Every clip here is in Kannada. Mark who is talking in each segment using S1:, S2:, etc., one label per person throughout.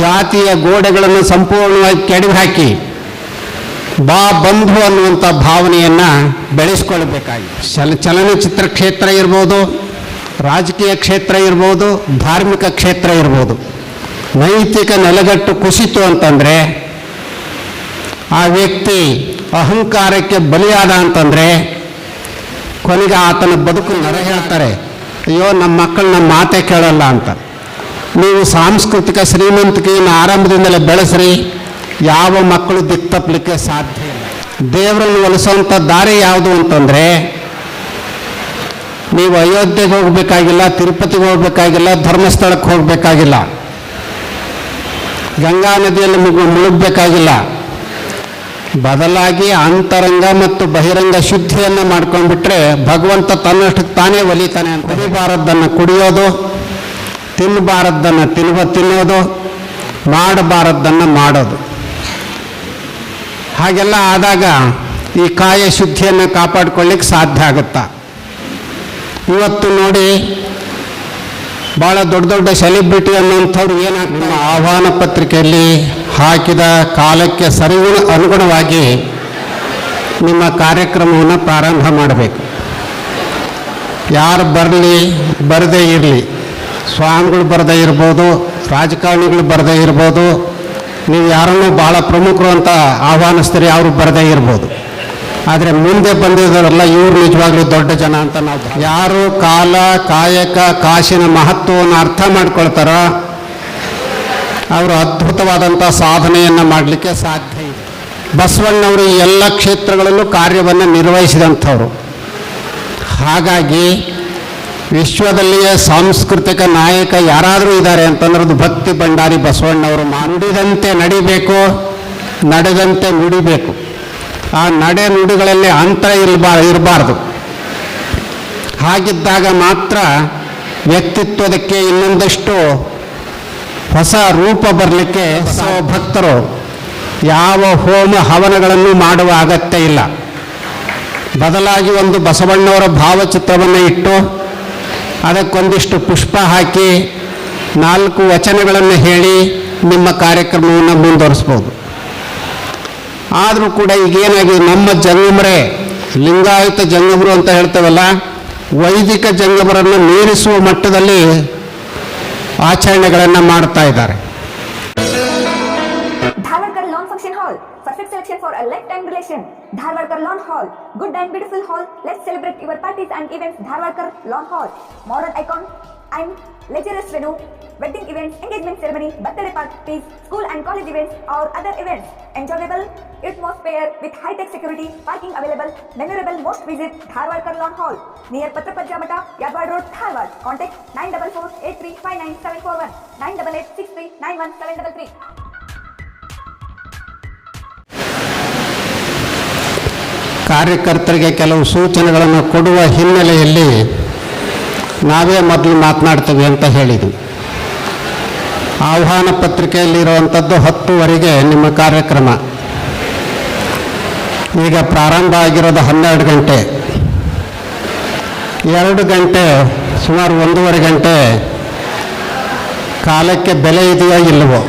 S1: ಜಾತಿಯ ಗೋಡೆಗಳನ್ನು ಸಂಪೂರ್ಣವಾಗಿ ಕೆಡವಿ ಹಾಕಿ ಬಾ ಬಂಧು ಅನ್ನುವಂಥ ಭಾವನೆಯನ್ನು ಬೆಳೆಸ್ಕೊಳ್ಬೇಕಾಗಿದೆ ಚಲ ಚಲನಚಿತ್ರ ಕ್ಷೇತ್ರ ಇರ್ಬೋದು, ರಾಜಕೀಯ ಕ್ಷೇತ್ರ ಇರ್ಬೋದು, ಧಾರ್ಮಿಕ ಕ್ಷೇತ್ರ ಇರ್ಬೋದು. ನೈತಿಕ ನೆಲೆಗಟ್ಟು ಕುಸಿತು ಅಂತಂದರೆ ಆ ವ್ಯಕ್ತಿ ಅಹಂಕಾರಕ್ಕೆ ಬಲಿಯಾದ ಅಂತಂದರೆ ಕೊನೆಗೆ ಆತನ ಬದುಕು ನರ ಹೇಳ್ತಾರೆ ಅಯ್ಯೋ ನಮ್ಮ ಮಕ್ಕಳು ನಮ್ಮ ಮಾತೇ ಕೇಳಲ್ಲ ಅಂತ. ನೀವು ಸಾಂಸ್ಕೃತಿಕ ಶ್ರೀಮಂತಿಕೆಯನ್ನು ಆರಂಭದಿಂದಲೇ ಬೆಳೆಸ್ರಿ, ಯಾವ ಮಕ್ಕಳು ದಿಕ್ತಪ್ಪಲಿಕ್ಕೆ ಸಾಧ್ಯ ಇಲ್ಲ. ದೇವರನ್ನು ಒಲಿಸುವಂಥ ದಾರಿ ಯಾವುದು ಅಂತಂದರೆ, ನೀವು ಅಯೋಧ್ಯೆಗೆ ಹೋಗಬೇಕಾಗಿಲ್ಲ, ತಿರುಪತಿಗೆ ಹೋಗಬೇಕಾಗಿಲ್ಲ, ಧರ್ಮಸ್ಥಳಕ್ಕೆ ಹೋಗಬೇಕಾಗಿಲ್ಲ. ಗಂಗಾ ನದಿಯಲ್ಲಿ ಮುಗು ಮುಳುಗಬೇಕಾಗಿಲ್ಲ. ಬದಲಾಗಿ ಅಂತರಂಗ ಮತ್ತು ಬಹಿರಂಗ ಶುದ್ಧಿಯನ್ನು ಮಾಡ್ಕೊಂಡ್ಬಿಟ್ರೆ ಭಗವಂತ ತನ್ನಷ್ಟಕ್ಕೆ ತಾನೇ ಒಲಿತಾನೆ ಅಂತ. ಕುಡಿಯೋದು ತಿನ್ನಬಾರದ್ದನ್ನು ತಿನ್ನುವ ತಿನ್ನೋದು ಮಾಡಬಾರದ್ದನ್ನು ಮಾಡೋದು. ಹಾಗೆಲ್ಲ ಆದಾಗ ಈ ಕಾಯ ಶುದ್ಧಿಯನ್ನು ಕಾಪಾಡ್ಕೊಳ್ಳಿಕ್ಕೆ ಸಾಧ್ಯ ಆಗುತ್ತಾ? ಇವತ್ತು ನೋಡಿ ಭಾಳ ದೊಡ್ಡ ದೊಡ್ಡ ಸೆಲೆಬ್ರಿಟಿ ಅನ್ನುವಂಥವ್ರು ಏನಾಗ ನಿಮ್ಮ ಆಹ್ವಾನ ಪತ್ರಿಕೆಯಲ್ಲಿ ಹಾಕಿದ ಕಾಲಕ್ಕೆ ಸರಿ ಅನುಗುಣವಾಗಿ ನಿಮ್ಮ ಕಾರ್ಯಕ್ರಮವನ್ನು ಪ್ರಾರಂಭ ಮಾಡಬೇಕು. ಯಾರು ಬರಲಿ ಬರದೇ ಇರಲಿ. ಸ್ವಾಮಿಗಳು ಬರದೇ ಇರ್ಬೋದು, ರಾಜಕಾರಣಿಗಳು ಬರದೇ ಇರ್ಬೋದು, ನೀವು ಯಾರನ್ನೂ ಭಾಳ ಪ್ರಮುಖರು ಅಂತ ಆಹ್ವಾನಿಸ್ತೀರಿ, ಅವರು ಬರದೇ ಇರ್ಬೋದು. ಆದರೆ ಮುಂದೆ ಬಂದಿದ್ದವರೆಲ್ಲ ಇವರು ನಿಜವಾಗ್ಲೂ ದೊಡ್ಡ ಜನ ಅಂತ ನಾವು ಯಾರು ಕಾಲ, ಕಾಯಕ, ಕಾಶಿನ ಮಹತ್ವವನ್ನು ಅರ್ಥ ಮಾಡ್ಕೊಳ್ತಾರೋ, ಅವರು ಅದ್ಭುತವಾದಂಥ ಸಾಧನೆಯನ್ನು ಮಾಡಲಿಕ್ಕೆ ಸಾಧ್ಯ ಇದೆ. ಬಸವಣ್ಣವರು ಎಲ್ಲ ಕ್ಷೇತ್ರಗಳಲ್ಲೂ ಕಾರ್ಯವನ್ನು ನಿರ್ವಹಿಸಿದಂಥವ್ರು. ಹಾಗಾಗಿ ವಿಶ್ವದಲ್ಲಿಯೇ ಸಾಂಸ್ಕೃತಿಕ ನಾಯಕ ಯಾರಾದರೂ ಇದ್ದಾರೆ ಅಂತಂದ್ರೆ ಅದು ಭಕ್ತಿ ಭಂಡಾರಿ ಬಸವಣ್ಣವರು ನುಡಿದಂತೆ ನಡಿಬೇಕು, ನಡೆದಂತೆ ನುಡಿಬೇಕು. ಆ ನಡೆ ನುಡಿಗಳಲ್ಲಿ ಅಂತರ ಇರಬಾ ಇರಬಾರ್ದು. ಹಾಗಿದ್ದಾಗ ಮಾತ್ರ ವ್ಯಕ್ತಿತ್ವದಕ್ಕೆ ಇನ್ನೊಂದಷ್ಟು ಹೊಸ ರೂಪ ಬರಲಿಕ್ಕೆ ಭಕ್ತರು ಯಾವ ಹೋಮ ಹವನಗಳನ್ನು ಮಾಡುವ ಅಗತ್ಯ ಇಲ್ಲ. ಬದಲಾಗಿ ಒಂದು ಬಸವಣ್ಣವರ ಭಾವಚಿತ್ರವನ್ನು ಇಟ್ಟು ಅದಕ್ಕೊಂದಿಷ್ಟು ಪುಷ್ಪ ಹಾಕಿ ನಾಲ್ಕು ವಚನಗಳನ್ನು ಹೇಳಿ ನಿಮ್ಮ ಕಾರ್ಯಕ್ರಮವನ್ನು ಮುಂದುವರಿಸ್ಬೋದು. ಆದರೂ ಕೂಡ ಈಗೇನಾಗಿದೆ, ನಮ್ಮ ಜಂಗಮರೇ, ಲಿಂಗಾಯತ ಜಂಗಮರು ಅಂತ ಹೇಳ್ತೇವಲ್ಲ, ವೈದಿಕ ಜಂಗಮರನ್ನು ಮೀರಿಸುವ ಮಟ್ಟದಲ್ಲಿ ಆಚರಣೆಗಳನ್ನು ಮಾಡ್ತಾ ಇದ್ದಾರೆ.
S2: Function Hall. Perfect selection for a lifetime relation. Dharwarkar Lawn Hall. Good and beautiful hall. Let's celebrate your parties and events. Dharwarkar Lawn Hall. Modern icon and leisure venue. Wedding events, engagement ceremony, birthday parties, school and college events or other events. Enjoyable atmosphere with high-tech security, parking available, memorable most visit Dharwarkar Lawn Hall. Near Patrapajja Mata, Yadwad Road, Dharwad. Contact 944-8359-741, 988-6391-733.
S1: ಕಾರ್ಯಕರ್ತರಿಗೆ ಕೆಲವು ಸೂಚನೆಗಳನ್ನು ಕೊಡುವ ಹಿನ್ನೆಲೆಯಲ್ಲಿ ನಾವೇ ಮೊದಲು ಮಾತನಾಡ್ತೇವೆ ಅಂತ ಹೇಳಿದ್ವಿ ಆಹ್ವಾನ ಪತ್ರಿಕೆಯಲ್ಲಿರುವಂಥದ್ದು ಹತ್ತುವರೆಗೆ ನಿಮ್ಮ ಕಾರ್ಯಕ್ರಮ. ಈಗ ಪ್ರಾರಂಭ ಆಗಿರೋದು ಹನ್ನೆರಡು ಗಂಟೆ. ಎರಡು ಗಂಟೆ, ಸುಮಾರು ಒಂದೂವರೆ ಗಂಟೆ ಕಾಲಕ್ಕೆ ಬೆಲೆ ಇದೆಯೋ ಇಲ್ಲವೋ?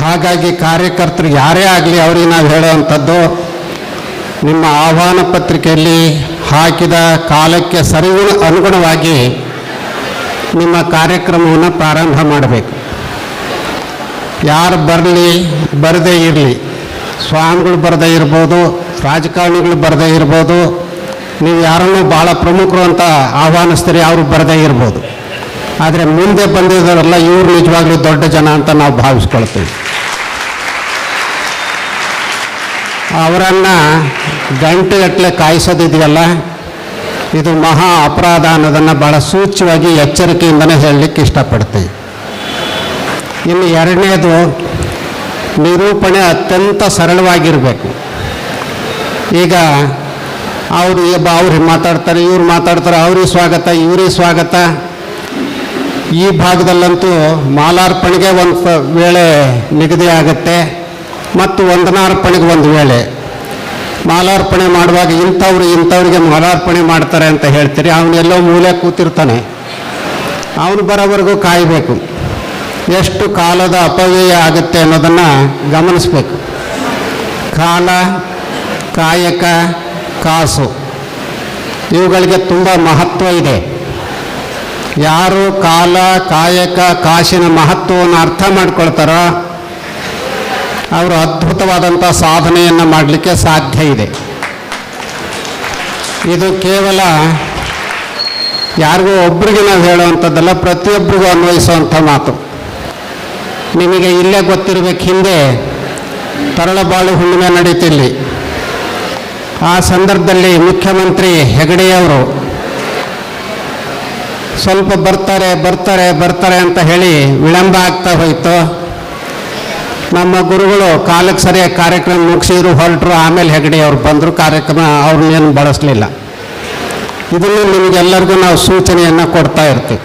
S1: ಹಾಗಾಗಿ ಕಾರ್ಯಕರ್ತರು ಯಾರೇ ಆಗಲಿ ಅವರಿಗೆ ನಾವು ಹೇಳುವಂಥದ್ದು ನಿಮ್ಮ ಆಹ್ವಾನ ಪತ್ರಿಕೆಯಲ್ಲಿ ಹಾಕಿದ ಕಾಲಕ್ಕೆ ಸರಿ ಅನುಗುಣವಾಗಿ ನಿಮ್ಮ ಕಾರ್ಯಕ್ರಮವನ್ನು ಪ್ರಾರಂಭ ಮಾಡಬೇಕು. ಯಾರು ಬರಲಿ, ಬರದೇ ಇರಲಿ, ಸ್ವಾಮಿಗಳು ಬರದೇ ಇರ್ಬೋದು, ರಾಜಕಾರಣಿಗಳು ಬರದೇ ಇರ್ಬೋದು, ನೀವು ಯಾರನ್ನು ಭಾಳ ಪ್ರಮುಖರು ಅಂತ ಆಹ್ವಾನಿಸ್ತೀರಿ, ಅವರು ಬರದೇ ಇರ್ಬೋದು. ಆದರೆ ಮುಂದೆ ಬಂದಿದ್ದಾರಲ್ಲ ಇವರು ನಿಜವಾಗ್ಲೂ ದೊಡ್ಡ ಜನ ಅಂತ ನಾವು ಭಾವಿಸ್ಕೊಳ್ತೀವಿ. ಅವರನ್ನು ಗಂಟೆಗಟ್ಟಲೆ ಕಾಯಿಸೋದಿದೆಯಲ್ಲ? ಇದು ಮಹಾ ಅಪರಾಧ ಅನ್ನೋದನ್ನು ಭಾಳ ಸೂಚ್ಯವಾಗಿ ಎಚ್ಚರಿಕೆಯಿಂದನೇ ಹೇಳಲಿಕ್ಕೆ ಇಷ್ಟಪಡ್ತೀವಿ ಇನ್ನು ಎರಡನೇದು, ನಿರೂಪಣೆ ಅತ್ಯಂತ ಸರಳವಾಗಿರಬೇಕು. ಈಗ ಅವರು ಅವ್ರು ಮಾತಾಡ್ತಾರೆ, ಇವ್ರು ಮಾತಾಡ್ತಾರೆ, ಅವ್ರಿಗೆ ಸ್ವಾಗತ, ಇವ್ರಿಗೆ ಸ್ವಾಗತ. ಈ ಭಾಗದಲ್ಲಂತೂ ಮಾಲಾರ್ಪಣೆಗೆ ಒಂದು ವೇಳೆ ನಿಗದಿ ಆಗುತ್ತೆ. ಮತ್ತು ವಂದನಾರ್ಪಣೆಗೆ ಒಂದು ವೇಳೆ. ಮಾಲಾರ್ಪಣೆ ಮಾಡುವಾಗ ಇಂಥವ್ರು ಇಂಥವ್ರಿಗೆ ಮಾಲಾರ್ಪಣೆ ಮಾಡ್ತಾರೆ ಅಂತ ಹೇಳ್ತೀರಿ. ಅವನು ಎಲ್ಲೋ ಮೂಲೆ ಕೂತಿರ್ತಾನೆ. ಅವನು ಬರೋವರೆಗೂ ಕಾಯಬೇಕು. ಎಷ್ಟು ಕಾಲದ ಅಪವ್ಯಯ ಆಗುತ್ತೆ ಅನ್ನೋದನ್ನು ಗಮನಿಸಬೇಕು. ಕಾಲ, ಕಾಯಕ, ಕಾಸು. ಇವುಗಳಿಗೆ ತುಂಬ ಮಹತ್ವ ಇದೆ. ಯಾರು ಕಾಲ, ಕಾಯಕ, ಕಾಸಿನ ಮಹತ್ವವನ್ನು ಅರ್ಥ ಮಾಡ್ಕೊಳ್ತಾರೋ ಅವರು ಅದ್ಭುತವಾದಂಥ ಸಾಧನೆಯನ್ನು ಮಾಡಲಿಕ್ಕೆ ಸಾಧ್ಯ ಇದೆ. ಇದು ಕೇವಲ ಯಾರಿಗೂ ಒಬ್ರಿಗೆ ನಾವು ಹೇಳುವಂಥದ್ದಲ್ಲ ಪ್ರತಿಯೊಬ್ಬರಿಗೂ ಅನ್ವಯಿಸುವಂಥ ಮಾತು. ನಿಮಗೆ ಇಲ್ಲೇ ಗೊತ್ತಿರಬೇಕು, ಹಿಂದೆ ತರಳಬಾಳು ಹುಣ್ಣಿಮೆ ನಡೀತಿಲ್ಲಿ ಆ ಸಂದರ್ಭದಲ್ಲಿ ಮುಖ್ಯಮಂತ್ರಿ ಹೆಗಡೆಯವರು ಸ್ವಲ್ಪ ಬರ್ತಾರೆ ಬರ್ತಾರೆ ಬರ್ತಾರೆ ಅಂತ ಹೇಳಿ ವಿಳಂಬ ಆಗ್ತಾ ಹೋಯಿತು. ನಮ್ಮ ಗುರುಗಳು ಕಾಲಕ್ಕೆ ಸರಿಯಾಗಿ ಕಾರ್ಯಕ್ರಮ ಮುಗಿಸಿದ್ರು, ಹೊರಟರು, ಆಮೇಲೆ ಹೆಗಡೆ ಅವ್ರು ಬಂದರು, ಕಾರ್ಯಕ್ರಮ ಅವ್ರನ್ನೇನು ಬಳಸಲಿಲ್ಲ. ಇದನ್ನು ನಿಮಗೆಲ್ಲರಿಗೂ ನಾವು ಸೂಚನೆಯನ್ನು ಕೊಡ್ತಾ ಇರ್ತೀವಿ.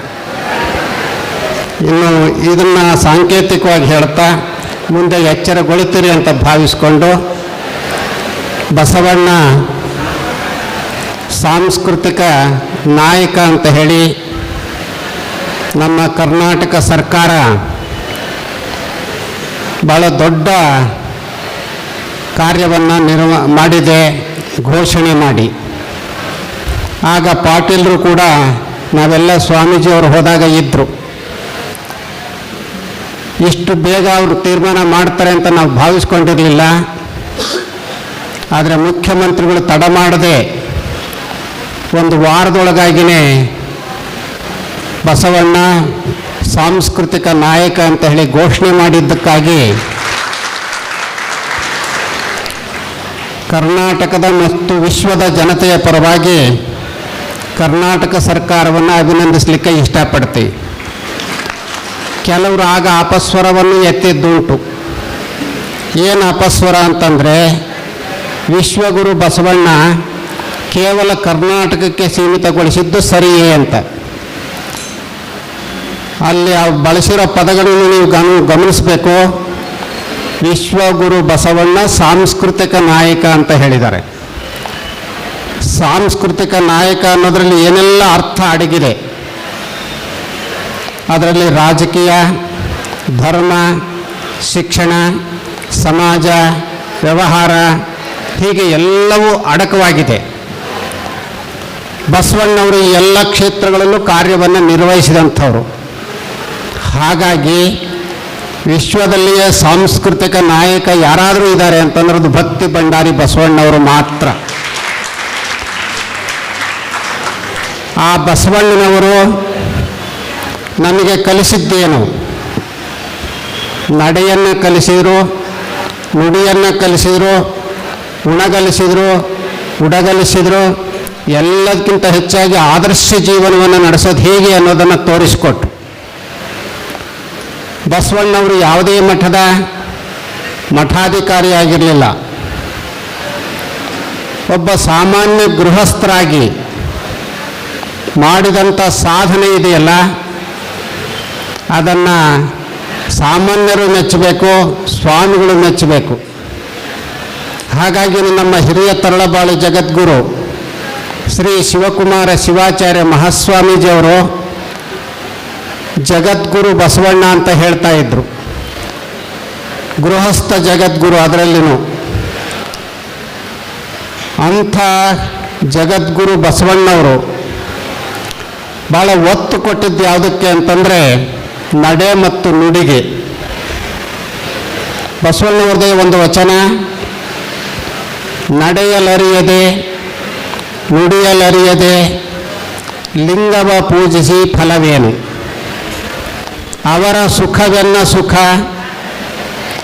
S1: ಇನ್ನು ಇದನ್ನು ಸಾಂಕೇತಿಕವಾಗಿ ಹೇಳ್ತಾ, ಮುಂದೆ ಎಚ್ಚರಗೊಳ್ತೀರಿ ಅಂತ ಭಾವಿಸ್ಕೊಂಡು, ಬಸವಣ್ಣ ಸಾಂಸ್ಕೃತಿಕ ನಾಯಕ ಅಂತ ಹೇಳಿ, ನಮ್ಮ ಕರ್ನಾಟಕ ಸರ್ಕಾರ ಭಾಳ ದೊಡ್ಡ ಕಾರ್ಯವನ್ನು ನಿರ್ವ ಮಾಡಿದೆ, ಘೋಷಣೆ ಮಾಡಿ. ಆಗ ಪಾಟೀಲರು ಕೂಡ ನಾವೆಲ್ಲ ಸ್ವಾಮೀಜಿಯವರು ಹೋದಾಗ ಇದ್ದರು ಇಷ್ಟು ಬೇಗ ಅವರು ತೀರ್ಮಾನ ಮಾಡ್ತಾರೆ ಅಂತ ನಾವು ಭಾವಿಸ್ಕೊಂಡಿರಲಿಲ್ಲ. ಆದರೆ ಮುಖ್ಯಮಂತ್ರಿಗಳು ತಡ ಮಾಡದೆ ಒಂದು ವಾರದೊಳಗಾಗಿಯೇ ಬಸವಣ್ಣ ಸಾಂಸ್ಕೃತಿಕ ನಾಯಕ ಅಂತ ಹೇಳಿ ಘೋಷಣೆ ಮಾಡಿದ್ದಕ್ಕಾಗಿ ಕರ್ನಾಟಕದ ಮತ್ತು ವಿಶ್ವದ ಜನತೆಯ ಪರವಾಗಿ ಕರ್ನಾಟಕ ಸರ್ಕಾರವನ್ನು ಅಭಿನಂದಿಸಲಿಕ್ಕೆ ಇಷ್ಟಪಡ್ತೀವಿ ಕೆಲವರು ಆಗ ಅಪಸ್ವರವನ್ನು ಎತ್ತಿದ್ದುಂಟು. ಏನು ಅಪಸ್ವರ ಅಂತಂದರೆ ವಿಶ್ವಗುರು ಬಸವಣ್ಣ ಕೇವಲ ಕರ್ನಾಟಕಕ್ಕೆ ಸೀಮಿತಗೊಳಿಸಿದ್ದು ಸರಿಯೇ ಅಂತ. ಅಲ್ಲಿ ಬಳಸಿರೋ ಪದಗಳನ್ನು ನೀವು ಗಮ, ಗಮನಿಸಬೇಕು. ವಿಶ್ವಗುರು ಬಸವಣ್ಣ ಸಾಂಸ್ಕೃತಿಕ ನಾಯಕ ಅಂತ ಹೇಳಿದ್ದಾರೆ. ಸಾಂಸ್ಕೃತಿಕ ನಾಯಕ ಅನ್ನೋದರಲ್ಲಿ ಏನೆಲ್ಲ ಅರ್ಥ ಅಡಗಿದೆ? ಅದರಲ್ಲಿ ರಾಜಕೀಯ, ಧರ್ಮ, ಶಿಕ್ಷಣ, ಸಮಾಜ, ವ್ಯವಹಾರ, ಹೀಗೆ ಎಲ್ಲವೂ ಅಡಕವಾಗಿದೆ. ಬಸವಣ್ಣವರು ಎಲ್ಲ ಕ್ಷೇತ್ರಗಳಲ್ಲೂ ಕಾರ್ಯವನ್ನು ನಿರ್ವಹಿಸಿದಂಥವ್ರು. ಹಾಗಾಗಿ ವಿಶ್ವದಲ್ಲಿಯೇ ಸಾಂಸ್ಕೃತಿಕ ನಾಯಕ ಯಾರಾದರೂ ಇದ್ದಾರೆ ಅಂತಂದ್ರೆ ಅದು ಭಕ್ತಿ ಭಂಡಾರಿ ಬಸವಣ್ಣವರು ಮಾತ್ರ. ಆ ಬಸವಣ್ಣನವರು ನಮಗೆ ಕಲಿಸಿದ್ದೇನು? ನಡೆಯನ್ನು ಕಲಿಸಿದರು, ನುಡಿಯನ್ನು ಕಲಿಸಿದರು, ಉಣಗಲಿಸಿದರು, ಉಡಗಲಿಸಿದರು ಎಲ್ಲದಕ್ಕಿಂತ ಹೆಚ್ಚಾಗಿ ಆದರ್ಶ ಜೀವನವನ್ನು ನಡೆಸೋದು ಹೇಗೆ ಅನ್ನೋದನ್ನು ತೋರಿಸಿಕೊಟ್ರು. ಬಸವಣ್ಣವರು ಯಾವುದೇ ಮಠದ ಮಠಾಧಿಕಾರಿಯಾಗಿರಲಿಲ್ಲ. ಒಬ್ಬ ಸಾಮಾನ್ಯ ಗೃಹಸ್ಥರಾಗಿ ಮಾಡಿದಂಥ ಸಾಧನೆ ಇದೆಯಲ್ಲ? ಅದನ್ನು ಸಾಮಾನ್ಯರು ಮೆಚ್ಚಬೇಕು, ಸ್ವಾಮಿಗಳು ಮೆಚ್ಚಬೇಕು. ಹಾಗಾಗಿ ನಮ್ಮ ಹಿರಿಯ ತರಳಬಾಳು ಜಗದ್ಗುರು ಶ್ರೀ ಶಿವಕುಮಾರ ಶಿವಾಚಾರ್ಯ ಮಹಾಸ್ವಾಮೀಜಿಯವರು ಜಗದ್ಗುರು ಬಸವಣ್ಣ ಅಂತ ಹೇಳ್ತಾ ಇದ್ರು. ಗೃಹಸ್ಥ ಜಗದ್ಗುರು ಅದರಲ್ಲಿನೂ. ಅಂಥ ಜಗದ್ಗುರು ಬಸವಣ್ಣವರು ಭಾಳ ಒತ್ತು ಕೊಟ್ಟಿದ್ದು ಯಾವುದಕ್ಕೆ ಅಂತಂದರೆ ನಡೆ ಮತ್ತು ನುಡಿಗೆ. ಬಸವಣ್ಣವ್ರದೇ ಒಂದು ವಚನ, ನಡೆಯಲರಿಯದೆ, ನುಡಿಯಲರಿಯದೆ, ಲಿಂಗವ ಪೂಜಿಸಿ ಫಲವೇನು? ಅವರ ಸುಖವೆನ್ನ ಸುಖ,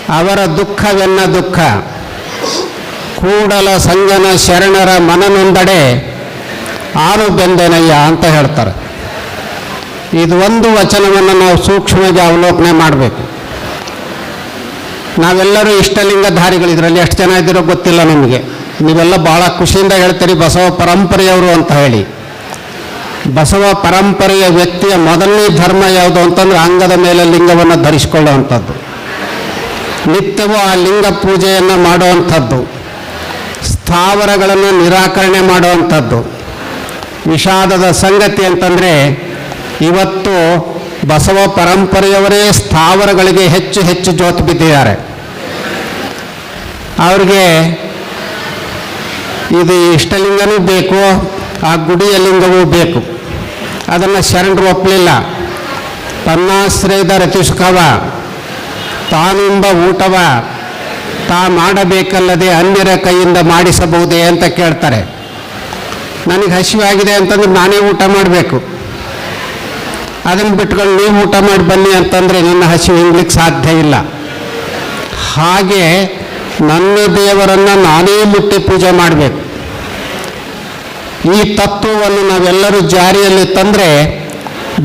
S1: ಅವರ ದುಃಖವೆನ್ನ ದುಃಖ. ಕೂಡಲ ಸಂಜನ ಶರಣರ ಮನನೊಂದಡೆ ಆರು ಬೆಂದೆನಯ್ಯ ಅಂತ ಹೇಳ್ತಾರೆ. ಇದು ಒಂದು ವಚನವನ್ನು ನಾವು ಸೂಕ್ಷ್ಮವಾಗಿ ಅವಲೋಕನೆ ಮಾಡಬೇಕು. ನಾವೆಲ್ಲರೂ ಇಷ್ಟಲಿಂಗಧಾರಿಗಳು ಇದರಲ್ಲಿ ಎಷ್ಟು ಜನ ಇದ್ದೀರೋ ಗೊತ್ತಿಲ್ಲ ನಮಗೆ. ನೀವೆಲ್ಲ ಭಾಳ ಖುಷಿಯಿಂದ ಹೇಳ್ತೀರಿ ಬಸವ ಪರಂಪರೆಯವರು ಅಂತ ಹೇಳಿ. ಬಸವ ಪರಂಪರೆಯ ವ್ಯಕ್ತಿಯ ಮೊದಲನೇ ಧರ್ಮ ಯಾವುದು ಅಂತಂದ್ರೆ ಅಂಗದ ಮೇಲೆ ಲಿಂಗವನ್ನು ಧರಿಸಿಕೊಳ್ಳುವಂಥದ್ದು. ನಿತ್ಯವೂ ಆ ಲಿಂಗ ಪೂಜೆಯನ್ನು ಮಾಡುವಂಥದ್ದು. ಸ್ಥಾವರಗಳನ್ನು ನಿರಾಕರಣೆ ಮಾಡುವಂಥದ್ದು. ವಿಷಾದದ ಸಂಗತಿ ಅಂತಂದರೆ ಇವತ್ತು ಬಸವ ಪರಂಪರೆಯವರೇ ಸ್ಥಾವರಗಳಿಗೆ ಹೆಚ್ಚು ಹೆಚ್ಚು ಜೋತು ಬಿದ್ದಿದ್ದಾರೆ. ಅವ್ರಿಗೆ ಇದು ಇಷ್ಟಲಿಂಗನೂ ಬೇಕು, ಆ ಗುಡಿಯ ಲಿಂಗವೂ ಬೇಕು. ಅದನ್ನು ಶರಣರು ಒಪ್ಪಲಿಲ್ಲ ತನ್ನಾಶ್ರಯದ ರತಿಷ್ಕವ, ತಾನೆಂಬ ಊಟವ, ತಾ ಮಾಡಬೇಕಲ್ಲದೆ ಅನ್ಯರ ಕೈಯಿಂದ ಮಾಡಿಸಬಹುದೇ ಅಂತ ಕೇಳ್ತಾರೆ. ನನಗೆ ಹಸಿವಾಗಿದೆ ಅಂತಂದ್ರೆ ನಾನೇ ಊಟ ಮಾಡಬೇಕು. ಅದನ್ನು ಬಿಟ್ಕೊಂಡು ನೀವು ಊಟ ಮಾಡಿ ಬನ್ನಿ ಅಂತಂದರೆ ನನ್ನ ಹಸಿವು ಹಿಂಗ್ಲಿಕ್ಕೆ ಸಾಧ್ಯ ಇಲ್ಲ. ಹಾಗೆ ನನ್ನ ದೇವರನ್ನು ನಾನೇ ಮುಟ್ಟಿ ಪೂಜೆ ಮಾಡಬೇಕು. ಈ ತತ್ವವನ್ನು ನಾವೆಲ್ಲರೂ ಜಾರಿಯಲ್ಲಿ ತಂದರೆ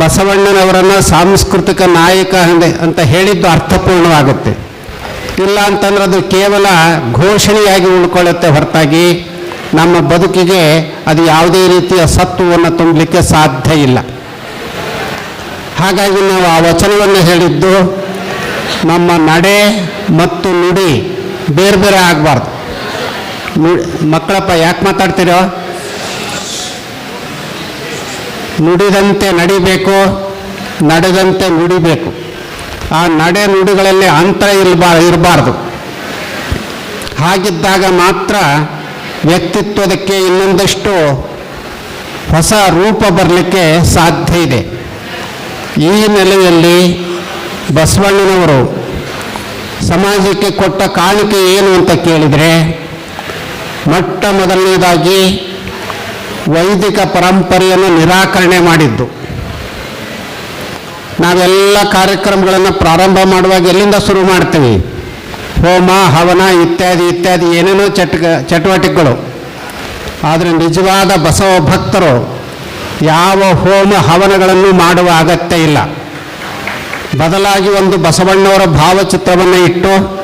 S1: ಬಸವಣ್ಣನವರನ್ನು ಸಾಂಸ್ಕೃತಿಕ ನಾಯಕ ಅಂತ ಹೇಳಿದ್ದು ಅರ್ಥಪೂರ್ಣವಾಗುತ್ತೆ. ಇಲ್ಲ ಅಂತಂದ್ರೆ ಅದು ಕೇವಲ ಘೋಷಣೆಯಾಗಿ ಉಳ್ಕೊಳ್ಳುತ್ತೆ ಹೊರತಾಗಿ ನಮ್ಮ ಬದುಕಿಗೆ ಅದು ಯಾವುದೇ ರೀತಿಯ ಸತ್ವವನ್ನು ತುಂಬಲಿಕ್ಕೆ ಸಾಧ್ಯ ಇಲ್ಲ. ಹಾಗಾಗಿ ನಾವು ಆ ವಚನವನ್ನು ಹೇಳಿದ್ದು ನಮ್ಮ ನಡೆ ಮತ್ತು ನುಡಿ ಬೇರೆ ಬೇರೆ ಆಗಬಾರ್ದು ಮಕ್ಕಳಪ್ಪ ಯಾಕೆ ಮಾತಾಡ್ತೀರೋ? ನುಡಿದಂತೆ ನಡಿಬೇಕು, ನಡೆದಂತೆ ನುಡಿಬೇಕು. ಆ ನಡೆ ನುಡಿಗಳಲ್ಲಿ ಅಂತರ ಇರಬಾ ಇರಬಾರ್ದು. ಹಾಗಿದ್ದಾಗ ಮಾತ್ರ ವ್ಯಕ್ತಿತ್ವದಕ್ಕೆ ಇನ್ನೊಂದಷ್ಟು ಹೊಸ ರೂಪ ಬರಲಿಕ್ಕೆ ಸಾಧ್ಯ ಇದೆ. ಈ ನೆಲೆಯಲ್ಲಿ ಬಸವಣ್ಣನವರು ಸಮಾಜಕ್ಕೆ ಕೊಟ್ಟ ಕಾಣಿಕೆ ಏನು ಅಂತ ಕೇಳಿದರೆ, ಮೊಟ್ಟ ಮೊದಲನೇದಾಗಿ ವೈದಿಕ ಪರಂಪರೆಯನ್ನು ನಿರಾಕರಣೆ ಮಾಡಿದ್ದು. ನಾವೆಲ್ಲ ಕಾರ್ಯಕ್ರಮಗಳನ್ನು ಪ್ರಾರಂಭ ಮಾಡುವಾಗ ಎಲ್ಲಿಂದ ಶುರು ಮಾಡ್ತೀವಿ? ಹೋಮ, ಹವನ ಇತ್ಯಾದಿ ಇತ್ಯಾದಿ ಏನೇನೋ ಚಟ್ಕ, ಚಟುವಟಿಕೆಗಳು. ಆದರೆ ನಿಜವಾದ ಬಸವ ಭಕ್ತರು ಯಾವ ಹೋಮ, ಹವನಗಳನ್ನು ಮಾಡುವ ಅಗತ್ಯ ಇಲ್ಲ. ಬದಲಾಗಿ ಒಂದು ಬಸವಣ್ಣವರ ಭಾವಚಿತ್ರವನ್ನು ಇಟ್ಟು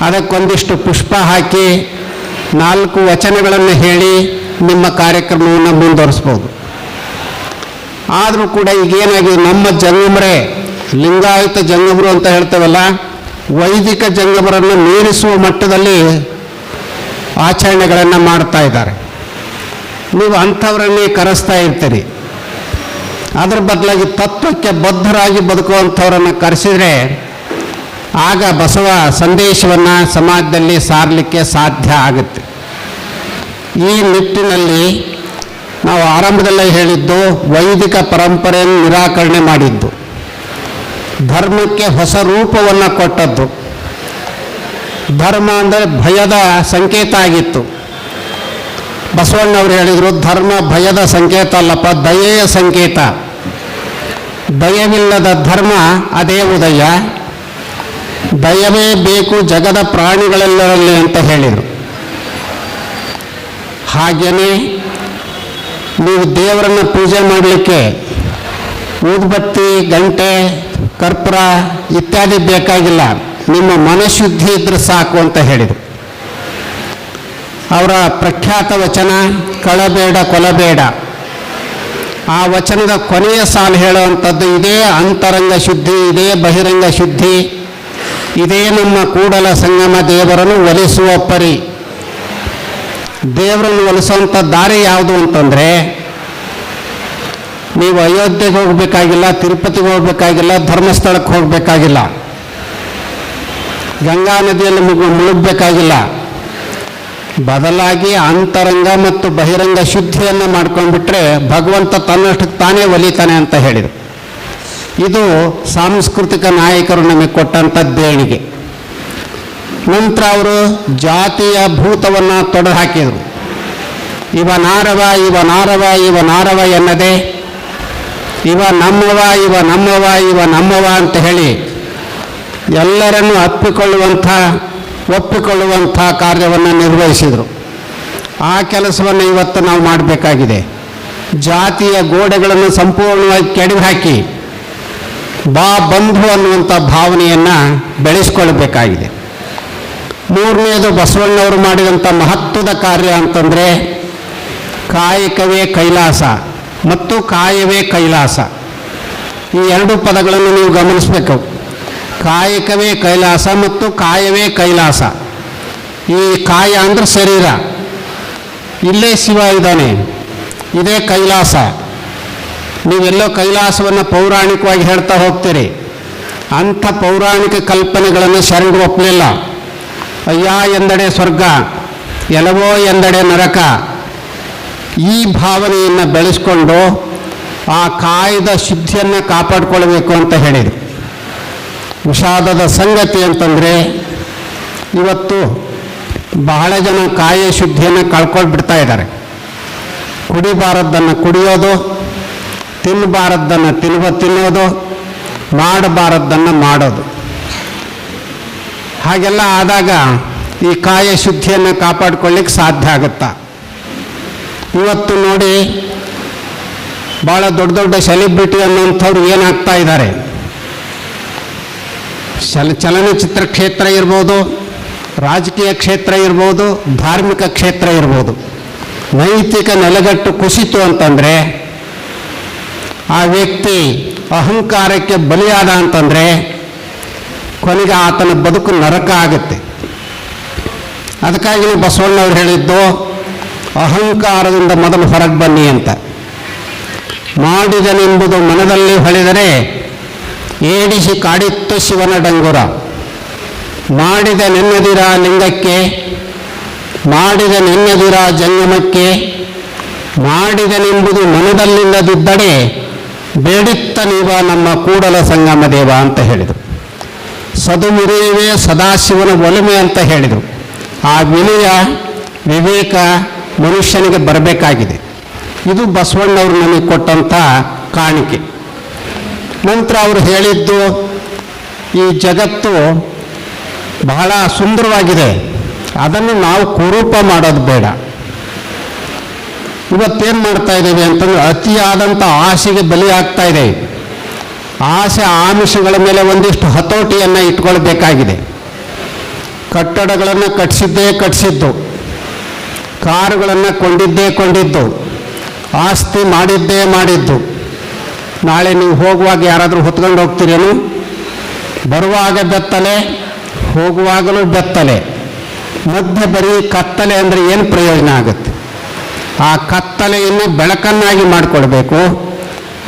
S1: ಅದಕ್ಕೊಂದಿಷ್ಟು ಪುಷ್ಪ ಹಾಕಿ ನಾಲ್ಕು ವಚನಗಳನ್ನು ಹೇಳಿ ನಿಮ್ಮ ಕಾರ್ಯಕ್ರಮವನ್ನು ಮುಂದುವರಿಸ್ಬೋದು. ಆದರೂ ಕೂಡ ಈಗೇನಾಗಿದೆ ನಮ್ಮ ಜಂಗಮರೇ, ಲಿಂಗಾಯತ ಜಂಗಮರು ಅಂತ ಹೇಳ್ತೇವಲ್ಲ, ವೈದಿಕ ಜಂಗಮರನ್ನು ಮೀರಿಸುವ ಮಟ್ಟದಲ್ಲಿ ಆಚರಣೆಗಳನ್ನು ಮಾಡ್ತಾ ಇದ್ದಾರೆ. ನೀವು ಅಂಥವರನ್ನೇ ಕರೆಸ್ತಾ ಇರ್ತೀರಿ. ಅದರ ಬದಲಾಗಿ ತತ್ವಕ್ಕೆ ಬದ್ಧರಾಗಿ ಬದುಕುವಂಥವರನ್ನು ಕರೆಸಿದರೆ ಆಗ ಬಸವ ಸಂದೇಶವನ್ನು ಸಮಾಜದಲ್ಲಿ ಸಾರಲಿಕ್ಕೆ ಸಾಧ್ಯ ಆಗುತ್ತೆ. ಈ ನಿಟ್ಟಿನಲ್ಲಿ ನಾವು ಆರಂಭದಲ್ಲೇ ಹೇಳಿದ್ದು ವೈದಿಕ ಪರಂಪರೆಯನ್ನು ನಿರಾಕರಣೆ ಮಾಡಿದ್ದು. ಧರ್ಮಕ್ಕೆ ಹೊಸ ರೂಪವನ್ನು ಕೊಟ್ಟದ್ದು. ಧರ್ಮ ಅಂದರೆ ಭಯದ ಸಂಕೇತ ಆಗಿತ್ತು. ಬಸವಣ್ಣವರು ಹೇಳಿದರು, ಧರ್ಮ ಭಯದ ಸಂಕೇತ ಅಲ್ಲಪ್ಪ, ದಯೆಯ ಸಂಕೇತ. ದಯವಿಲ್ಲದ ಧರ್ಮ ಅದೇ ಉದಯ. ದಯವೇ ಬೇಕು ಜಗದ ಪ್ರಾಣಿಗಳೆಲ್ಲರಲ್ಲಿ ಅಂತ ಹೇಳಿದರು. ಹಾಗೆಯೇ ನೀವು ದೇವರನ್ನು ಪೂಜೆ ಮಾಡಲಿಕ್ಕೆ ಊದುಬತ್ತಿ, ಗಂಟೆ, ಕರ್ಪೂರ ಇತ್ಯಾದಿ ಬೇಕಾಗಿಲ್ಲ. ನಿಮ್ಮ ಮನಶುದ್ಧಿ ಇದ್ರೆ ಸಾಕು ಅಂತ ಹೇಳಿದರು. ಅವರ ಪ್ರಖ್ಯಾತ ವಚನ, ಕಳಬೇಡ, ಕೊಲಬೇಡ ಆ ವಚನದ ಕೊನೆಯ ಸಾಲು ಹೇಳುವಂಥದ್ದು ಇದೇ ಅಂತರಂಗ ಶುದ್ಧಿ, ಇದೇ ಬಹಿರಂಗ ಶುದ್ಧಿ, ಇದೇ ನಮ್ಮ ಕೂಡಲ ಸಂಗಮ ದೇವರನ್ನು ಒಲಿಸುವ ಪರಿ. ದೇವರನ್ನು ಒಲಿಸುವಂಥ ದಾರಿ ಯಾವುದು ಅಂತಂದರೆ, ನೀವು ಅಯೋಧ್ಯೆಗೆ ಹೋಗಬೇಕಾಗಿಲ್ಲ, ತಿರುಪತಿಗೆ ಹೋಗಬೇಕಾಗಿಲ್ಲ, ಧರ್ಮಸ್ಥಳಕ್ಕೆ ಹೋಗಬೇಕಾಗಿಲ್ಲ. ಗಂಗಾ ನದಿಯಲ್ಲಿ ಮುಳುಗಬೇಕಾಗಿಲ್ಲ. ಬದಲಾಗಿ ಅಂತರಂಗ ಮತ್ತು ಬಹಿರಂಗ ಶುದ್ಧಿಯನ್ನು ಮಾಡ್ಕೊಂಡ್ಬಿಟ್ರೆ ಭಗವಂತ ತನ್ನಷ್ಟಕ್ಕೆ ತಾನೇ ಒಲಿತಾನೆ ಅಂತ ಹೇಳಿದರು. ಇದು ಸಾಂಸ್ಕೃತಿಕ ನಾಯಕರು ನಮಗೆ ಕೊಟ್ಟಂಥ ದೇಣಿಗೆ. ನಂತರ ಅವರು ಜಾತಿಯ ಭೂತವನ್ನು ತೊಡೆದು ಹಾಕಿದರು. ಇವ ನಾರವ ಇವ ನಾರವ ಇವ ನಾರವ ಎನ್ನದೆ, ಇವ ನಮ್ಮವ ಇವ ನಮ್ಮವ ಇವ ನಮ್ಮವ ಅಂತ ಹೇಳಿ ಎಲ್ಲರನ್ನು ಅಪ್ಪಿಕೊಳ್ಳುವಂಥ, ಒಪ್ಪಿಕೊಳ್ಳುವಂಥ ಕಾರ್ಯವನ್ನು ನಿರ್ವಹಿಸಿದರು. ಆ ಕೆಲಸವನ್ನು ಇವತ್ತು ನಾವು ಮಾಡಬೇಕಾಗಿದೆ. ಜಾತಿಯ ಗೋಡೆಗಳನ್ನು ಸಂಪೂರ್ಣವಾಗಿ ಕೆಡವಿ ಹಾಕಿ ಬಾ ಬಂಧು ಅನ್ನುವಂಥ ಭಾವನೆಯನ್ನು ಬೆಳೆಸ್ಕೊಳ್ಬೇಕಾಗಿದೆ. ಮೂರನೆಯದು ಬಸವಣ್ಣವರು ಮಾಡಿದಂಥ ಮಹತ್ವದ ಕಾರ್ಯ ಅಂತಂದರೆ ಕಾಯಕವೇ ಕೈಲಾಸ ಮತ್ತು ಕಾಯವೇ ಕೈಲಾಸ. ಈ ಎರಡು ಪದಗಳನ್ನು ನೀವು ಗಮನಿಸಬೇಕು. ಕಾಯಕವೇ ಕೈಲಾಸ ಮತ್ತು ಕಾಯವೇ ಕೈಲಾಸ. ಈ ಕಾಯ ಅಂದ್ರೆ ಶರೀರ. ಇಲ್ಲೇ ಶಿವ ಇದ್ದಾನೆ. ಇದೇ ಕೈಲಾಸ. ನೀವೆಲ್ಲೋ ಕೈಲಾಸವನ್ನು ಪೌರಾಣಿಕವಾಗಿ ಹೇಳ್ತಾ ಹೋಗ್ತೀರಿ. ಅಂಥ ಪೌರಾಣಿಕ ಕಲ್ಪನೆಗಳನ್ನು ಶರಣರು ಒಪ್ಪಲಿಲ್ಲ ಅಯ್ಯ ಎಂದಡೆ ಸ್ವರ್ಗ ಎಲವೋ ಎಂದಡೆ ನರಕ. ಈ ಭಾವನೆಯನ್ನು ಬೆಳೆಸ್ಕೊಂಡು ಆ ಕಾಯದ ಶುದ್ಧಿಯನ್ನು ಕಾಪಾಡಿಕೊಳ್ಬೇಕು ಅಂತ ಹೇಳಿದರು. ವಿಷಾದದ ಸಂಗತಿ ಅಂತಂದರೆ ಇವತ್ತು ಬಹಳ ಜನ ಕಾಯ ಶುದ್ಧಿಯನ್ನು ಕಳ್ಕೊಳ್ಬಿಡ್ತಾ ಇದ್ದಾರೆ. ಕುಡಿಬಾರದ್ದನ್ನು ಕುಡಿಯೋದು ತಿನ್ನಬಾರದ್ದನ್ನು ತಿನ್ನುವ ತಿನ್ನೋದು, ಮಾಡಬಾರದ್ದನ್ನು ಮಾಡೋದು. ಹಾಗೆಲ್ಲ ಆದಾಗ ಈ ಕಾಯ ಶುದ್ಧಿಯನ್ನು ಕಾಪಾಡ್ಕೊಳ್ಳಿಕ್ಕೆ ಸಾಧ್ಯ ಆಗುತ್ತಾ? ಇವತ್ತು ನೋಡಿ ಭಾಳ ದೊಡ್ಡ ದೊಡ್ಡ ಸೆಲೆಬ್ರಿಟಿ ಅನ್ನುವಂಥವ್ರು ಏನಾಗ್ತಾ ಇದ್ದಾರೆ? ಚಲ ಚಲನಚಿತ್ರ ಕ್ಷೇತ್ರ ಇರ್ಬೋದು, ರಾಜಕೀಯ ಕ್ಷೇತ್ರ ಇರ್ಬೋದು, ಧಾರ್ಮಿಕ ಕ್ಷೇತ್ರ ಇರ್ಬೋದು. ನೈತಿಕ ನೆಲೆಗಟ್ಟು ಕುಸಿತು ಅಂತಂದರೆ, ಆ ವ್ಯಕ್ತಿ ಅಹಂಕಾರಕ್ಕೆ ಬಲಿಯಾದ ಅಂತಂದರೆ ಕೊನೆಗೆ ಆತನ ಬದುಕು ನರಕ ಆಗುತ್ತೆ. ಅದಕ್ಕಾಗಿ ಬಸವಣ್ಣವ್ರು ಹೇಳಿದ್ದು, ಅಹಂಕಾರದಿಂದ ಮೊದಲು ಹೊರಗೆ ಬನ್ನಿ ಅಂತ. ಮಾಡಿದನೆಂಬುದು ಮನದಲ್ಲಿ ಹೊಳೆದರೆ ಏಡಿಸಿ ಕಾಡಿತ್ತು ಶಿವನ ಡಂಗುರ. ಮಾಡಿದ ನೆನ್ನದಿರ ಲಿಂಗಕ್ಕೆ ಮಾಡಿದ ನೆನ್ನದಿರ ಜಂಗಮಕ್ಕೆ ಮಾಡಿದನೆಂಬುದು ಮನದಲ್ಲಿಲ್ಲದಿದ್ದರೆ ಬೇಡಿತ್ತ ನೀವ ನಮ್ಮ ಕೂಡಲ ಸಂಗಮ ದೇವ ಅಂತ ಹೇಳಿದರು. ಸದುಮಿರಿಯವೇ ಸದಾಶಿವನ ಒಲುಮೆ ಅಂತ ಹೇಳಿದರು. ಆ ವಿನಯ, ವಿವೇಕ ಮನುಷ್ಯನಿಗೆ ಬರಬೇಕಾಗಿದೆ. ಇದು ಬಸವಣ್ಣವರು ನಮಗೆ ಕೊಟ್ಟಂಥ ಕಾಣಿಕೆ. ನಂತರ ಅವರು ಹೇಳಿದ್ದು, ಈ ಜಗತ್ತು ಬಹಳ ಸುಂದರವಾಗಿದೆ. ಅದನ್ನು ನಾವು ಕುರೂಪ ಮಾಡೋದು ಬೇಡ. ಇವತ್ತೇನು ಮಾಡ್ತಾ ಇದ್ದೇವೆ ಅಂತಂದ್ರೆ ಅತಿಯಾದಂಥ ಆಸೆಗೆ ಬಲಿ ಆಗ್ತಾ ಇದೆ. ಆಸೆ ಆಮಿಷಗಳ ಮೇಲೆ ಒಂದಿಷ್ಟು ಹತೋಟಿಯನ್ನು ಇಟ್ಕೊಳ್ಬೇಕಾಗಿದೆ. ಕಟ್ಟಡಗಳನ್ನು ಕಟ್ಟಿಸಿದ್ದೇ ಕಟ್ಟಿಸಿದ್ದು ಕಾರುಗಳನ್ನು ಕೊಂಡಿದ್ದೇ ಕೊಂಡಿದ್ದು. ಆಸ್ತಿ ಮಾಡಿದ್ದೇ ಮಾಡಿದ್ದು. ನಾಳೆ ನೀವು ಹೋಗುವಾಗ ಯಾರಾದರೂ ಹೊತ್ಕೊಂಡು ಹೋಗ್ತೀರೇನು? ಬರುವಾಗ ಬೆತ್ತಲೆ, ಹೋಗುವಾಗಲೂ ಬೆತ್ತಲೆ. ಮಧ್ಯೆ ಬರೀ ಕತ್ತಲೆ ಅಂದರೆ ಏನು ಪ್ರಯೋಜನ ಆಗುತ್ತೆ? ಆ ಕತ್ತಲೆಯನ್ನು ಬೆಳಕನ್ನಾಗಿ ಮಾಡಿಕೊಳ್ಬೇಕು.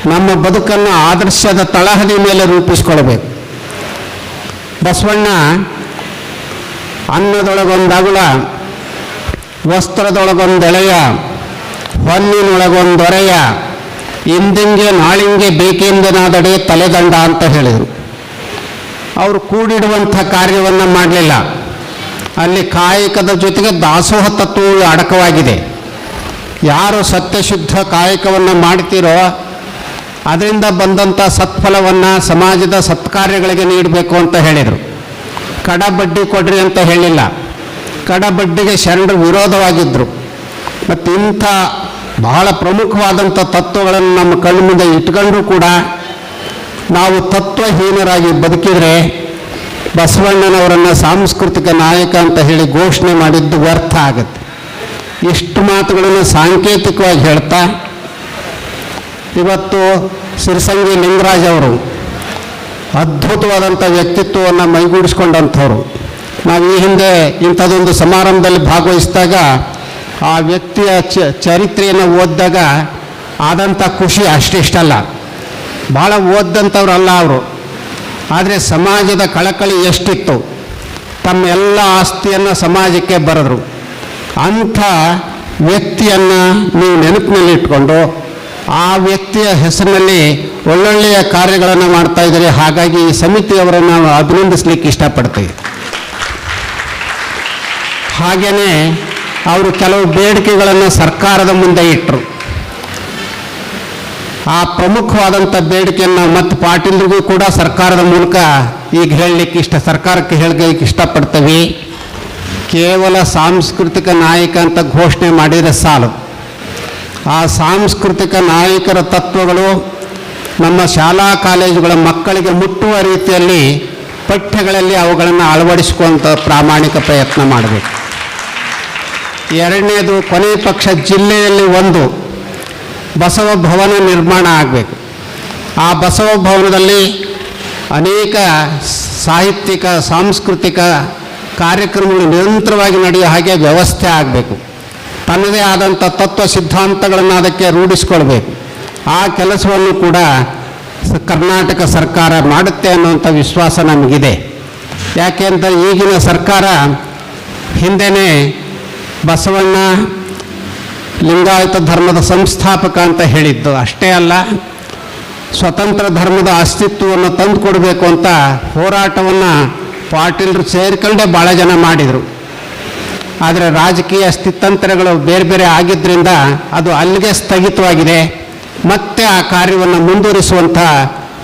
S1: ನಮ್ಮ ಬದುಕನ್ನು ಆದರ್ಶದ ತಳಹದಿ ಮೇಲೆ ರೂಪಿಸ್ಕೊಳ್ಬೇಕು. ಬಸವಣ್ಣ ಅನ್ನದೊಳಗೊಂದಗುಳ, ವಸ್ತ್ರದೊಳಗೊಂದೆಳೆಯ, ಹೊನ್ನಿನೊಳಗೊಂದೊರೆಯ, ಇಂದಿಂಗೆ ನಾಳಿಂಗೆ ಬೇಕೆಂದನಾದಡೆ ತಲೆದಂಡ ಅಂತ ಹೇಳಿದರು. ಅವರು ಕೂಡಿಡುವಂಥ ಕಾರ್ಯವನ್ನು ಮಾಡಲಿಲ್ಲ. ಅಲ್ಲಿ ಕಾಯಕದ ಜೊತೆಗೆ ದಾಸೋಹ ತತ್ವವು ಅಡಕವಾಗಿದೆ. ಯಾರು ಸತ್ಯಶುದ್ಧ ಕಾಯಕವನ್ನು ಮಾಡ್ತೀರೋ ಅದರಿಂದ ಬಂದಂಥ ಸತ್ಫಲವನ್ನು ಸಮಾಜದ ಸತ್ಕಾರ್ಯಗಳಿಗೆ ನೀಡಬೇಕು ಅಂತ ಹೇಳಿದರು. ಕಡ ಬಡ್ಡಿ ಕೊಡ್ರಿ ಅಂತ ಹೇಳಿಲ್ಲ. ಕಡ ಬಡ್ಡಿಗೆ ಶರಣರು ವಿರೋಧವಾಗಿದ್ದರು ಮತ್ತು ಇಂಥ ಬಹಳ ಪ್ರಮುಖವಾದಂಥ ತತ್ವಗಳನ್ನು ನಮ್ಮ ಕಣ್ಣು ಮುಂದೆ ಇಟ್ಕೊಂಡ್ರೂ ಕೂಡ ನಾವು ತತ್ವಹೀನರಾಗಿ ಬದುಕಿದರೆ ಬಸವಣ್ಣನವರನ್ನು ಸಾಂಸ್ಕೃತಿಕ ನಾಯಕ ಅಂತ ಹೇಳಿ ಘೋಷಣೆ ಮಾಡಿದ್ದು ವ್ಯರ್ಥ ಆಗುತ್ತೆ. ಇಷ್ಟು ಮಾತುಗಳನ್ನು ಸಾಂಕೇತಿಕವಾಗಿ ಹೇಳ್ತಾ ಇವತ್ತು ಸಿರಿಸಂಗಿ ಲಿಂಗರಾಜ್ ಅವರು ಅದ್ಭುತವಾದಂಥ ವ್ಯಕ್ತಿತ್ವವನ್ನು ಮೈಗೂಡಿಸ್ಕೊಂಡಂಥವ್ರು. ನಾವು ಈ ಹಿಂದೆ ಇಂಥದ್ದೊಂದು ಸಮಾರಂಭದಲ್ಲಿ ಭಾಗವಹಿಸಿದಾಗ ಆ ವ್ಯಕ್ತಿಯ ಚ ಚರಿತ್ರೆಯನ್ನು ಓದಿದಾಗ ಆದಂಥ ಖುಷಿ ಅಷ್ಟಿಷ್ಟಲ್ಲ ಭಾಳ ಓದ್ದಂಥವ್ರಲ್ಲ ಅವರು. ಆದರೆ ಸಮಾಜದ ಕಳಕಳಿ ಎಷ್ಟಿತ್ತು. ತಮ್ಮ ಎಲ್ಲ ಆಸ್ತಿಯನ್ನು ಸಮಾಜಕ್ಕೆ ಬರೆದ್ರು. ಅಂಥ ವ್ಯಕ್ತಿಯನ್ನು ನೀವು ನೆನಪಿನಲ್ಲಿ ಇಟ್ಕೊಂಡು ಆ ವ್ಯಕ್ತಿಯ ಹೆಸರಿನಲ್ಲಿ ಒಳ್ಳೊಳ್ಳೆಯ ಕಾರ್ಯಗಳನ್ನು ಮಾಡ್ತಾ ಇದ್ದಾರೆ. ಹಾಗಾಗಿ ಈ ಸಮಿತಿಯವರನ್ನು ನಾವು ಅಭಿನಂದಿಸ್ಲಿಕ್ಕೆ ಇಷ್ಟಪಡ್ತೀವಿ. ಹಾಗೆಯೇ ಅವರು ಕೆಲವು ಬೇಡಿಕೆಗಳನ್ನು ಸರ್ಕಾರದ ಮುಂದೆ ಇಟ್ಟರು. ಆ ಪ್ರಮುಖವಾದಂಥ ಬೇಡಿಕೆಯನ್ನು ಮತ್ತು ಪಾಟೀಲ್ರಿಗೂ ಕೂಡ ಸರ್ಕಾರದ ಮೂಲಕ ಈಗ ಹೇಳಲಿಕ್ಕೆ ಇಷ್ಟ, ಸರ್ಕಾರಕ್ಕೆ ಹೇಳಲಿಕ್ಕೆ ಇಷ್ಟಪಡ್ತೀವಿ. ಕೇವಲ ಸಾಂಸ್ಕೃತಿಕ ನಾಯಕ ಅಂತ ಘೋಷಣೆ ಮಾಡಿದರೆ ಸಾಲು. ಆ ಸಾಂಸ್ಕೃತಿಕ ನಾಯಕರ ತತ್ವಗಳು ನಮ್ಮ ಶಾಲಾ ಕಾಲೇಜುಗಳ ಮಕ್ಕಳಿಗೆ ಮುಟ್ಟುವ ರೀತಿಯಲ್ಲಿ ಪಠ್ಯಗಳಲ್ಲಿ ಅವುಗಳನ್ನು ಅಳವಡಿಸಿಸುವಂಥ ಪ್ರಾಮಾಣಿಕ ಪ್ರಯತ್ನ ಮಾಡಬೇಕು. ಎರಡನೇದು ಕೊನೆ ಪಕ್ಷ ಜಿಲ್ಲೆಯಲ್ಲಿ ಒಂದು ಬಸವ ಭವನ ನಿರ್ಮಾಣ ಆಗಬೇಕು. ಆ ಬಸವ ಭವನದಲ್ಲಿ ಅನೇಕ ಸಾಹಿತ್ಯಿಕ, ಸಾಂಸ್ಕೃತಿಕ ಕಾರ್ಯಕ್ರಮಗಳು ನಿರಂತರವಾಗಿ ನಡೆಯುವ ಹಾಗೆ ವ್ಯವಸ್ಥೆ ಆಗಬೇಕು. ತನ್ನದೇ ಆದಂಥ ತತ್ವ ಸಿದ್ಧಾಂತಗಳನ್ನು ಅದಕ್ಕೆ ರೂಢಿಸ್ಕೊಳ್ಬೇಕು. ಆ ಕೆಲಸವನ್ನು ಕೂಡ ಕರ್ನಾಟಕ ಸರ್ಕಾರ ಮಾಡುತ್ತೆ ಅನ್ನುವಂಥ ವಿಶ್ವಾಸ ನಮಗಿದೆ. ಯಾಕೆ ಅಂತ ಈಗಿನ ಸರ್ಕಾರ ಹಿಂದೆನೆ ಬಸವಣ್ಣ ಲಿಂಗಾಯತ ಧರ್ಮದ ಸಂಸ್ಥಾಪಕ ಅಂತ ಹೇಳಿದ್ದು. ಅಷ್ಟೇ ಅಲ್ಲ, ಸ್ವತಂತ್ರ ಧರ್ಮದ ಅಸ್ತಿತ್ವವನ್ನು ತಂದುಕೊಡ್ಬೇಕು ಅಂತ ಹೋರಾಟವನ್ನು ಪಾಟೀಲರು ಸೇರಿಕೊಂಡೇ ಭಾಳ ಜನ ಮಾಡಿದರು. ಆದರೆ ರಾಜಕೀಯ ಸ್ಥಿತಂತರಗಳು ಬೇರೆ ಬೇರೆ ಆಗಿದ್ದರಿಂದ ಅದು ಅಲ್ಲಿಗೆ ಸ್ಥಗಿತವಾಗಿದೆ. ಮತ್ತೆ ಆ ಕಾರ್ಯವನ್ನು ಮುಂದುವರಿಸುವಂಥ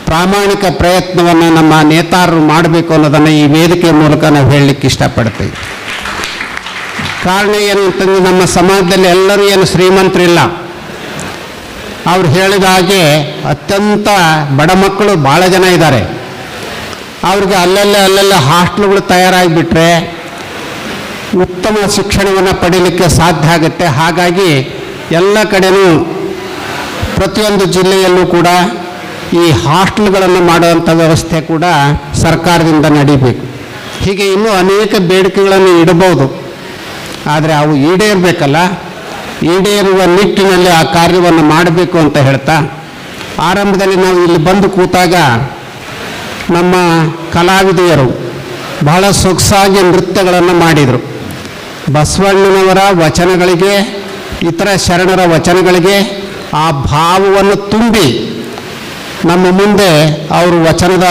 S1: ಪ್ರಾಮಾಣಿಕ ಪ್ರಯತ್ನವನ್ನು ನಮ್ಮ ನೇತಾರರು ಮಾಡಬೇಕು ಅನ್ನೋದನ್ನು ಈ ವೇದಿಕೆ ಮೂಲಕ ನಾವು ಹೇಳಲಿಕ್ಕೆ ಇಷ್ಟಪಡ್ತೀವಿ. ಕಾರಣ ಏನು ಅಂತಂದರೆ ನಮ್ಮ ಸಮಾಜದಲ್ಲಿ ಎಲ್ಲರೂ ಏನು ಶ್ರೀಮಂತರಿಲ್ಲ ಅವ್ರು ಹೇಳಿದ ಹಾಗೆ ಅತ್ಯಂತ ಬಡ ಮಕ್ಕಳು ಭಾಳ ಜನ ಇದ್ದಾರೆ. ಅವ್ರಿಗೆ ಅಲ್ಲಲ್ಲೇ ಅಲ್ಲಲ್ಲೇ ಹಾಸ್ಟ್ಲುಗಳು ತಯಾರಾಗಿಬಿಟ್ರೆ ಉತ್ತಮ ಶಿಕ್ಷಣವನ್ನು ಪಡೀಲಿಕ್ಕೆ ಸಾಧ್ಯ ಆಗುತ್ತೆ. ಹಾಗಾಗಿ ಎಲ್ಲ ಕಡೆಯೂ ಪ್ರತಿಯೊಂದು ಜಿಲ್ಲೆಯಲ್ಲೂ ಕೂಡ ಈ ಹಾಸ್ಟೆಲ್ಗಳನ್ನು ಮಾಡುವಂಥ ವ್ಯವಸ್ಥೆ ಕೂಡ ಸರ್ಕಾರದಿಂದ ನಡೀಬೇಕು. ಹೀಗೆ ಇನ್ನೂ ಅನೇಕ ಬೇಡಿಕೆಗಳನ್ನು ಇಡಬಹುದು. ಆದರೆ ಅವು ಈಡೇರಬೇಕಲ್ಲ. ಈಡೇರುವ ನಿಟ್ಟಿನಲ್ಲಿ ಆ ಕಾರ್ಯವನ್ನು ಮಾಡಬೇಕು ಅಂತ ಹೇಳ್ತಾ, ಆರಂಭದಲ್ಲಿ ನಾವು ಇಲ್ಲಿ ಬಂದು ಕೂತಾಗ ನಮ್ಮ ಕಲಾವಿದೆಯರು ಬಹಳ ಸೊಗಸಾಗಿ ನೃತ್ಯಗಳನ್ನು ಮಾಡಿದರು. ಬಸವಣ್ಣನವರ ವಚನಗಳಿಗೆ, ಇತರ ಶರಣರ ವಚನಗಳಿಗೆ ಆ ಭಾವವನ್ನು ತುಂಬಿ ನಮ್ಮ ಮುಂದೆ ಅವರು ವಚನದ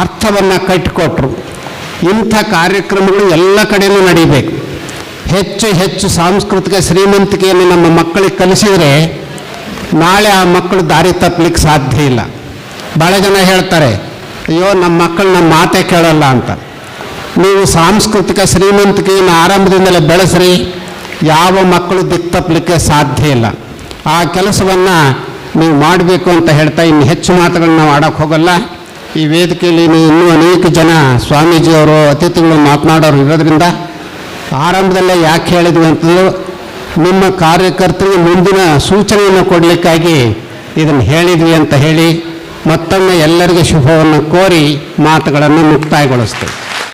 S1: ಅರ್ಥವನ್ನು ಕಟ್ಟಿಕೊಟ್ರು. ಇಂಥ ಕಾರ್ಯಕ್ರಮಗಳು ಎಲ್ಲ ಕಡೆಯೂ ನಡೀಬೇಕು. ಹೆಚ್ಚು ಹೆಚ್ಚು ಸಾಂಸ್ಕೃತಿಕ ಶ್ರೀಮಂತಿಕೆಯನ್ನು ನಮ್ಮ ಮಕ್ಕಳಿಗೆ ಕಲಿಸಿದರೆ ನಾಳೆ ಆ ಮಕ್ಕಳು ದಾರಿ ತಪ್ಪಲಿಕ್ಕೆ ಸಾಧ್ಯ ಇಲ್ಲ. ಭಾಳ ಜನ ಹೇಳ್ತಾರೆ, ಅಯ್ಯೋ, ನಮ್ಮ ಮಕ್ಕಳು ನಮ್ಮ ಮಾತೇ ಕೇಳಲ್ಲ ಅಂತ. ನೀವು ಸಾಂಸ್ಕೃತಿಕ ಶ್ರೀಮಂತಿಕೆಯನ್ನು ಆರಂಭದಿಂದಲೇ ಬೆಳೆಸ್ರಿ, ಯಾವ ಮಕ್ಕಳು ದಿಕ್ಕು ತಪ್ಪಲಿಕ್ಕೆ ಸಾಧ್ಯ ಇಲ್ಲ. ಆ ಕೆಲಸವನ್ನು ನೀವು ಮಾಡಬೇಕು ಅಂತ ಹೇಳ್ತಾ ಇನ್ನು ಹೆಚ್ಚು ಮಾತುಗಳನ್ನ ನಾವು ಆಡೋಕ್ಕೆ ಹೋಗಲ್ಲ. ಈ ವೇದಿಕೆಯಲ್ಲಿ ನೀವು ಇನ್ನೂ ಅನೇಕ ಜನ ಸ್ವಾಮೀಜಿಯವರು, ಅತಿಥಿಗಳು ಮಾತನಾಡೋರು ಇರೋದ್ರಿಂದ ಆರಂಭದಲ್ಲೇ ಯಾಕೆ ಹೇಳಿದ್ವಿ ಅಂತಂದು ನಿಮ್ಮ ಕಾರ್ಯಕರ್ತರಿಗೆ ಮುಂದಿನ ಸೂಚನೆಯನ್ನು ಕೊಡಲಿಕ್ಕಾಗಿ ಇದನ್ನು ಹೇಳಿದ್ವಿ ಅಂತ ಹೇಳಿ ಮತ್ತೊಮ್ಮೆ ಎಲ್ಲರಿಗೆ ಶುಭವನ್ನು ಕೋರಿ ಮಾತುಗಳನ್ನು ಮುಕ್ತಾಯಗೊಳಿಸ್ತೇವೆ.